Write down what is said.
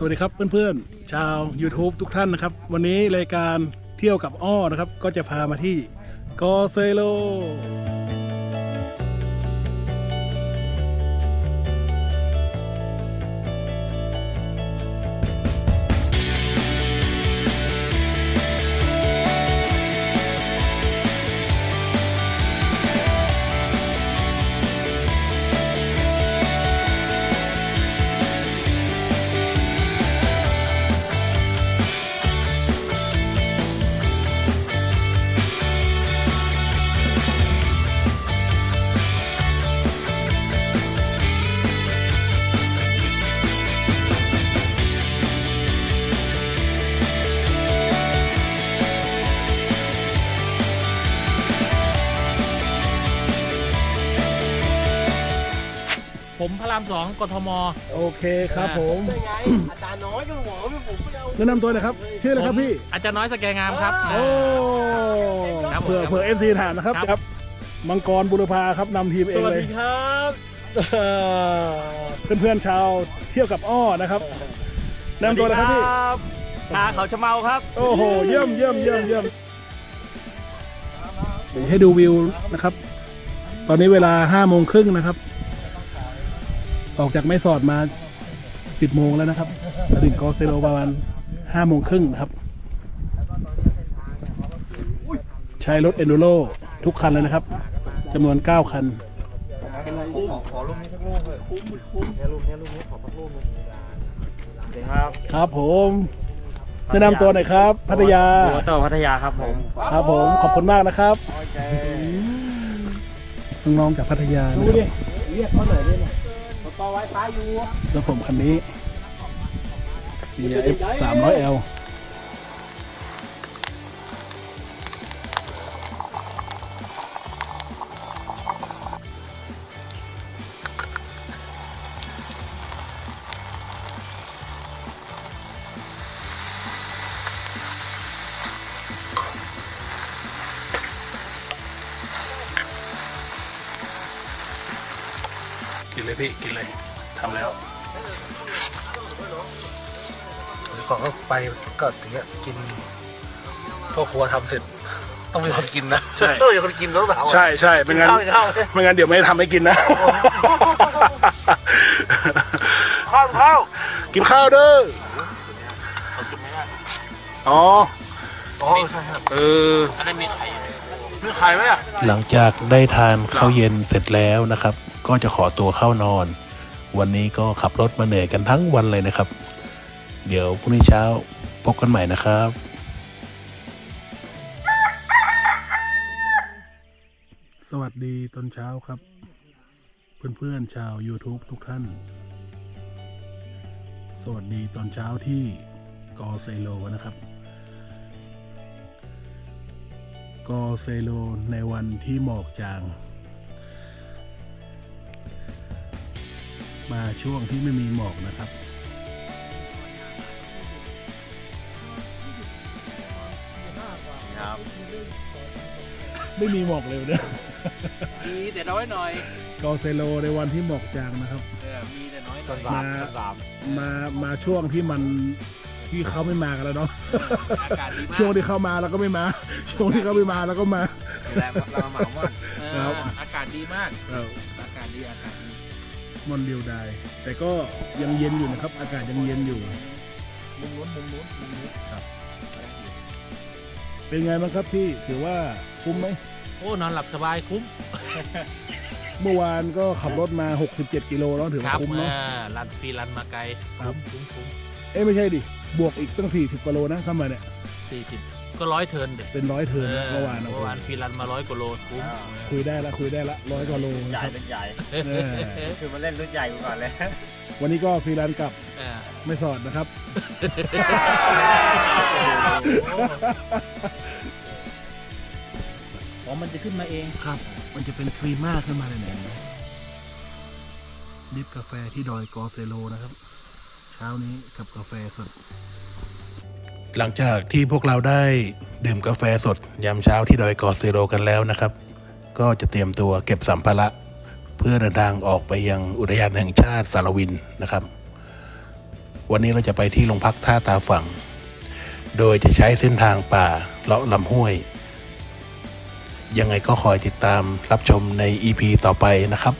สวัสดีครับเพื่อนๆ ชาว YouTube ทุกท่านนะครับ วันนี้รายการเที่ยวกับอ้อนะครับ ก็จะพามาที่กอเซโล ผมพระรามสองกทม โอเคครับผมได้ไง อาจารย์น้อยก็บอกว่าผมไม่เอาแนะนำตัวหนะครับ ชื่ออะไรครับพี่ ผมอาจารย์น้อยสแกงามครับโอ้ครับผม เผื่อเผื่อเอฟซีถามนะครับครับ ครับ มังกรบุรพาครับนำทีมเอสงวัสเลยดีครับเพื่อนๆชาวเที่ยวกับอ้อนะครับแนะนำตัวหนะครับพี่ชาเขาชะเมาครับ โอ้โห เยี่ยมเยี่ยมเยี่ยมเยี่ยมเดี๋ยวให้ดูวิวนะครับ ตอนนี้เวลาห้าโมงครึ่งนะครับ ออกจากแม่สอดมาสิบโมงแล้วนะครับมาถึงกอเซโลประมาณห้าโมงครึ่งนะครับ ใช้รถเอนดูโรทุกคันเลยนะครับจำนวนเก้าคันขอขอรูปนี้สักรูปเลยคุ้มคุ้มแค่รูปนี้รูปนี้ขอสักรูปนึงเดี๋ยวครับครับผมแนะนำตัวหน่อยครับ พัทยาหัวต่อพัทยาครับผม ครับผมขอบคุณมากนะครับน้องๆจากพัทยาดูดิเรียกเขาหน่อยด้วยนะ ต่อไวไฟอยู่ แล้วผมคันนี้ CRF 300L กินเลยพี่กินเลยทำแล้วก่อนก็ไปก็ถึงจะกินพ่อครัวทำเสร็จ ต้องมีคนกินนะใช่ ต้องมีคนกินต้องถามใช่ใช่ไม่งั้นข้าวข้าว ไม่งั้นเดี๋ยวไม่ทำให้กินนะ ข้าวข้าวกินข้าวเด้ออ๋อ อ๋อใช่ครับเอออันนั้นมีไข่มีไข่ไหมอะ หลังจากได้ทานข้าวเย็นเสร็จแล้วนะครับ ก็จะขอตัวเข้านอน วันนี้ก็ขับรถมาเหนื่อยกันทั้งวันเลยนะครับ เดี๋ยวพรุ่งนี้เช้าพบกันใหม่นะครับสวัสดีตอนเช้าครับ เพื่อนๆชาว YouTube ทุกท่าน สวัสดีตอนเช้าที่กอเซโลนะครับ กอเซโลในวันที่หมอกจาง มาช่วงที่ไม่มีหมอกนะครับครับ ไม่มีหมอกเลยเนี่ยมีแต่น้อยหน่อยกอเซโลในวันที่หมอกจางนะครับ เออมีแต่น้อยหน่อยมามามาช่วงที่มันที่เขาไม่มากันแล้วเนาะอากาศดีมากช่วงที่เข้ามาแล้วก็ไม่มา ช่วงที่เขาไม่มาแล้วก็มาแล้วเรามาว่าเออครับอากาศดีมากเอออากาศดีอากาศดี มอนเดียวดาย แต่ก็ยังเย็นอยู่นะครับ อากาศยังเย็นอยู่มุมนู้นมุมนู้นมุมนู้นครับ เป็นไงบ้างครับพี่ถือว่าคุ้มไหม โอ้นอนหลับสบายคุ้มเมื่อวานก็ขับรถมา 67 กิโลแล้วถือคว่ารับคุ้มเอเนาะอรันฟรีรันมาไกลครับคุ้มคุ้มเอ้ยไม่ใช่ดิ บวกอีกตั้ง 40กิโลนะเข้ามาเนี่ย สี่สิบ ก็ร้อยเทิร์นเด็เป็นร้อยเทิร์นนะเมื่อวานเมื่อวานฟรีรันมาร้อยกว่าโลคุ้มคุยได้ละคุยได้ละร้อยกว่าโลใหญ่นะครับเป็นใหญ่เออคือมาเล่นรุ่นใหญ่ก่อนเลยวันนี้ก็ฟรีแลนซ์กลับเออไม่สอดนะครับอ๋อมันจะขึ้นมาเองครับ มันจะเป็นครีม่าขึ้นมาเลยเนี่ยเห็นไหมดิฟกาแฟที่ดอยกอเซโลนะครับ เช้านี้กับกาแฟสด หลังจากที่พวกเราได้ดื่มกาแฟสดยามเช้าที่ดอยกอเซโรกันแล้วนะครับ ก็จะเตรียมตัวเก็บสัมภาระ เพื่อเดินทางออกไปยังอุทยานแห่งชาติสารวินนะครับ วันนี้เราจะไปที่โรงพักท่าตาฝั่ง โดยจะใช้เส้นทางป่าเลาะลำห้วย ยังไงก็คอยติดตามรับชมใน EP ต่อไปนะครับ